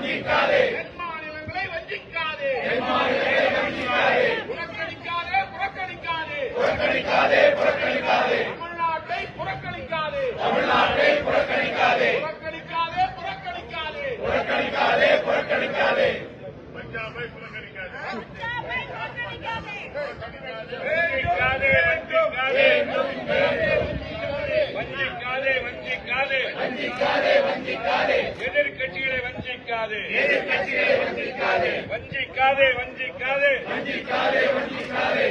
வஞ்சிக்காதே. மாநிலங்களை வஞ்சிக்காதே. வஞ்சிக்காதே. புறக்கணிக்காதே புறக்கணிக்காதே. புறக்கணிக்காதே தமிழ்நாட்டை புறக்கணிக்காதே. புறக்கணிக்காதே. புறக்கணிக்காதே வஞ்சிக்காதே வஞ்சிக்காதே. வஞ்சிக்காதே வஞ்சிக்காதே. எதிர்க்க வஞ்சிக்காதே. வஞ்சிக்காதே. வஞ்சிக்காதே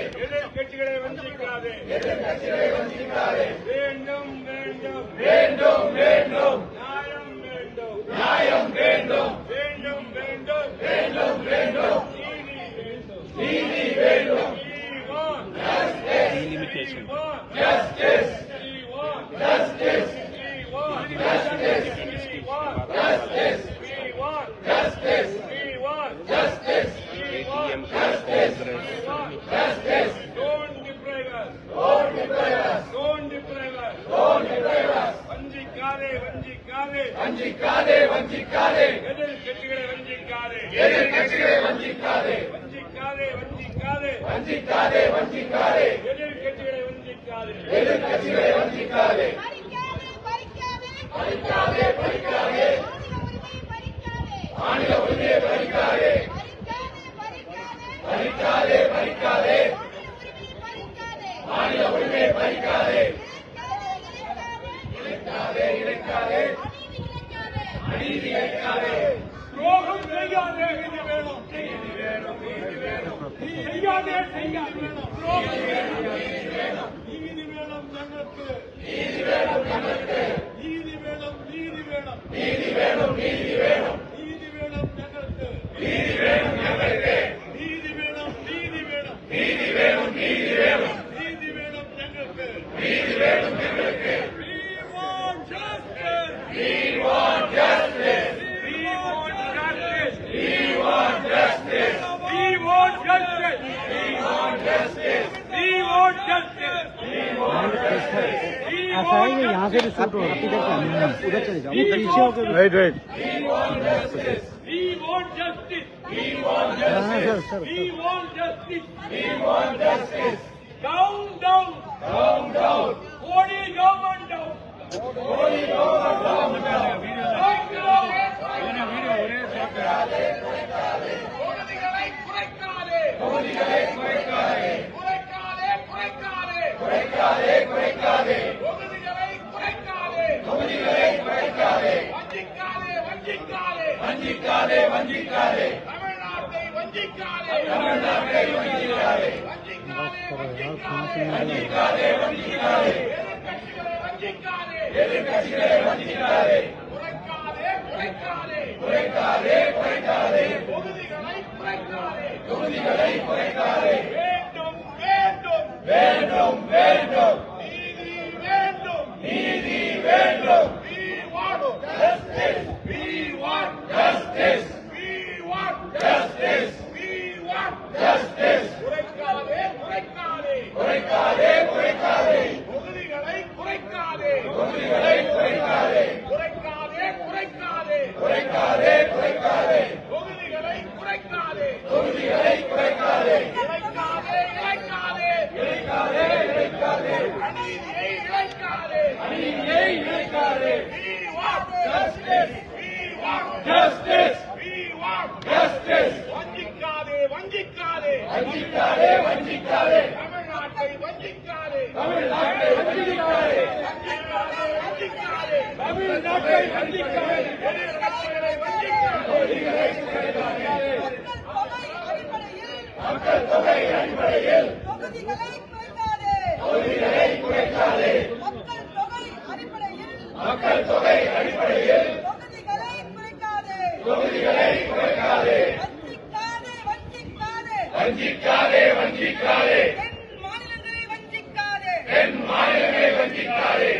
எதிர்கட்சிகளை வஞ்சிக்காதே வேண்டும் வேண்டும். வேண்டும் வேண்டும். நியாயம் வேண்டும். நியாயம் வேண்டும். வேண்டும் வேண்டும். வேண்டும் வேண்டும். நீதி வேண்டும். நீதி வேண்டும். Delimitation. Justice. Justice. Justice. Justice. வஞ்சிக்காதே வஞ்சிக்காதே. எதிர்கட்சிகளை வஞ்சிக்காதே. எதிர்கட்சிகளை வஞ்சிக்காதே. வஞ்சிக்காதே வஞ்சிக்காதே. வஞ்சிக்காதே வஞ்சிக்காதே. எதிர்கட்சிகளை வஞ்சிக்காதே. எதிர்கட்சிகளை வஞ்சிக்காதே. பறிக்காதே பறிக்காதே. மாநில உரிமையை பறிக்காதே. பறிக்காதே பறிக்காதே. നീതി വേണം നീതി വേണം നീതി വേണം നീ ചെയ്യാതെ ചെയ്യാൻ വേണം നീതി വേണം ഞങ്ങൾക്ക് നീതി വേണം ഞങ്ങൾക്ക് നീതി വേണം നീതി വേണം നീതി വേണം നീതി വേണം നീതി വേണം ഞങ്ങൾക്ക് നീതി വേണം ഞങ്ങൾക്ക് നീതി വേണം നീതി വേണം നീതി വേണം നീതി ऐसा है ये यहाँ से भी शूट हो। उधर चले जाओ पीछे हो right right sir. Sir down down குறைக்காதே குறைக்காதே. தொகுதிகளை குறைக்காதே தொகுதிகளை குறைக்காதே வஞ்சிக்காதே வஞ்சிக்காதே. வஞ்சிக்காதே வஞ்சிக்காதே. தமிழ்நாட்டை வஞ்சிக்காதே. தமிழ்நாட்டை வஞ்சிக்காதே. வஞ்சிக்காதே வஞ்சிக்காதே. வஞ்சிக்காதே வஞ்சிக்காதே எதிர்க்கட்சிகளை வஞ்சிக்காதே குறைக்காதே குறைக்காதே குறைக்காதே குறைக்காதே தொகுதிகளை குறைக்காதே தொகுதிகளை குறைக்காதே வேண்டும் வேண்டும் வேண்டும். நீதி வேண்டும். நீதி வேண்டும். We want justice. We want justice. We want justice. We want justice. குறைக்காதே குறைக்காதே. குறைக்காதே குறைக்காதே. தொகுதிகளை குறைக்காதே. தொகுதிகளை குறைக்காதே. குறைக்காதே குறைக்காதே. குறைக்காதே குறைக்காதே தொகுதிகளை குறைக்காதே தொகுதிகளை குறைக்காதே இழைக்காதே இழைக்காதே இழைக்காதே இழைக்காதே அநீதியை இழைக்காதே அநீதியை இழைக்காதே we want justice we want justice we want justice வஞ்சிக்காதே வஞ்சிக்காதே. வஞ்சிக்காதே வஞ்சிக்காதே. தமிழ்நாட்டை வஞ்சிக்காதே. தமிழ்நாட்டை வஞ்சிக்காதே. வஞ்சிக்காதே வஞ்சிக்காதே. தமிழ்நாட்டை வஞ்சிக்காதே. எதிர்க்கட்சிகளை வஞ்சிக்காதே. மக்கள் தொகை அடிப்படையில் தொகுதிகளை குறைக்காதே. மக்கள் தொகை அடிப்படையில் மக்கள் தொகை அடிப்படையில் தொகுதிகளை குறைக்காதே. வஞ்சிக்காதே வஞ்சிக்காதே வஞ்சிக்காதே மாநிலங்களை வஞ்சிக்காதே மாநிலங்களை வஞ்சிக்காதே